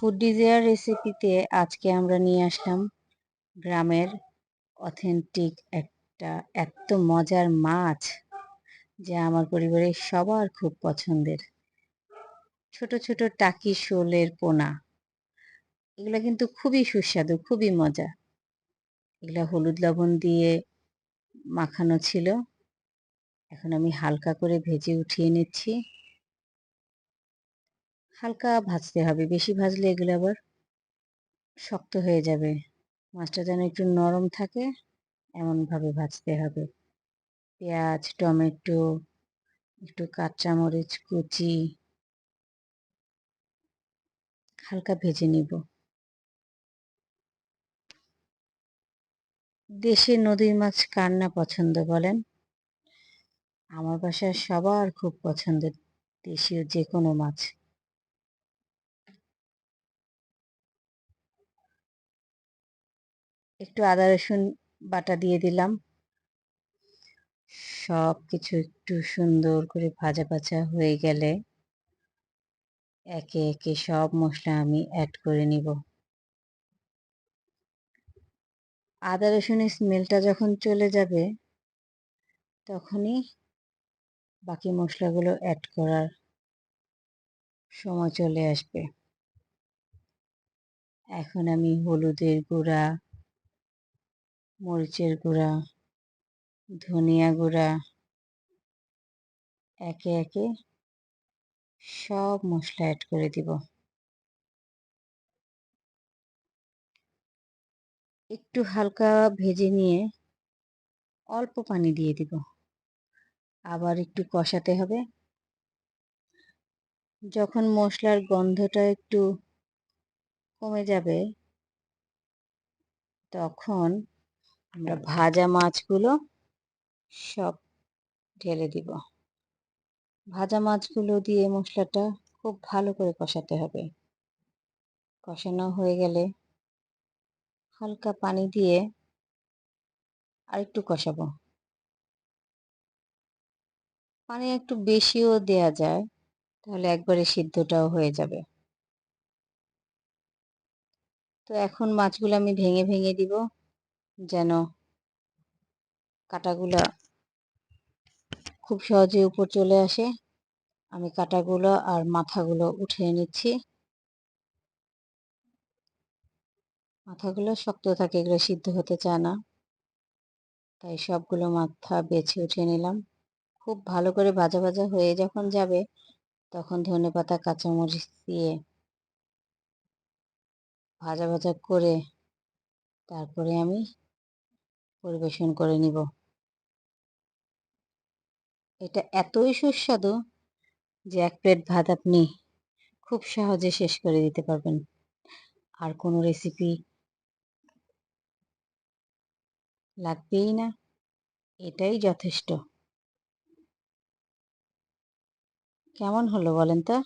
Food desire রেসিপিতে আজকে আমরা নিয়ে আসলাম গ্রামের অথেন্টিক একটা এত মজার মাছ যা আমার পরিবারের সবার খুব পছন্দের। ছোট ছোট টাকি শোলের পোনা। এগুলো কিন্তু খুবই সুস্বাদু, খুবই মজা। এগুলো হলুদ লবণ দিয়ে মাখানো ছিল। এখন আমি হালকা করে ভেজে উঠিয়ে নিচ্ছি। হালকা ভাজতে হবে, বেশি ভাজলে এগুলো আবার শক্ত হয়ে যাবে। মাছটা যেন একটু নরম থাকে, এমনভাবে ভাজতে হবে। পেঁয়াজ, টমেটো, একটু কাঁচামরিচ, কুচি হালকা ভেজে নিব। দেশে নদীর মাছ কার না পছন্দ বলেন? আমার বাসায় সবার খুব পছন্দের দেশীয় যে কোনো মাছ। একটু আদা, রসুন বাটা দিয়ে দিলাম। সব কিছু একটু সুন্দর করে ভাজা ভাজা হয়ে গেলে একে একে সব মশলা আমি অ্যাড করে নিব। আদা, রসুনের স্মেলটা যখন চলে যাবে, তখনই বাকি মশলাগুলো অ্যাড করার সময় চলে আসবে। এখন আমি হলুদের গুঁড়া মরিচের গুঁড়া, ধনিয়া গুঁড়া, একে একে সব মশলা অ্যাড করে দিব। একটু হালকা ভেজে নিয়ে অল্প পানি দিয়ে দিব। আবার একটু কষাতে হবে। যখন মশলার গন্ধটা একটু কমে যাবে, তখন আমরা ভাজা মাছগুলো সব ঢেলে দিব। ভাজা মাছগুলো দিয়ে মশলাটা খুব ভালো করে কষাতে হবে। কষানো হয়ে গেলে হালকা পানি দিয়ে আর একটু কষাবো। পানি একটু বেশিও দেয়া যায়, তাহলে একবারে সিদ্ধটাও হয়ে যাবে। তো এখন মাছগুলো আমি ভেঙে ভেঙে দিব। যেন কাটাগুলো খুব সহজে উপর চলে আসে। আমি কাটাগুলো আর মাথাগুলো উঠিয়ে নিচ্ছি। মাথাগুলো শক্ত থাকে, এগুলো সিদ্ধ হতে চায় না। তাই সবগুলো মাথা বেছে উঠিয়ে নিলাম। খুব ভালো করে ভাজা ভাজা হয়ে যখন যাবে, তখন ধনে পাতা, কাঁচামরিচ দিয়ে ভাজা ভাজা করে তারপরে আমি পরিবেশন করে নিব। এটা এতই সুস্বাদু যে এক প্লেট ভাত আপনি খুব সহজে শেষ করে দিতে পারবেন। আর কোনো রেসিপি লাগবেই না, এটাই যথেষ্ট। কেমন হলো বলেন তো?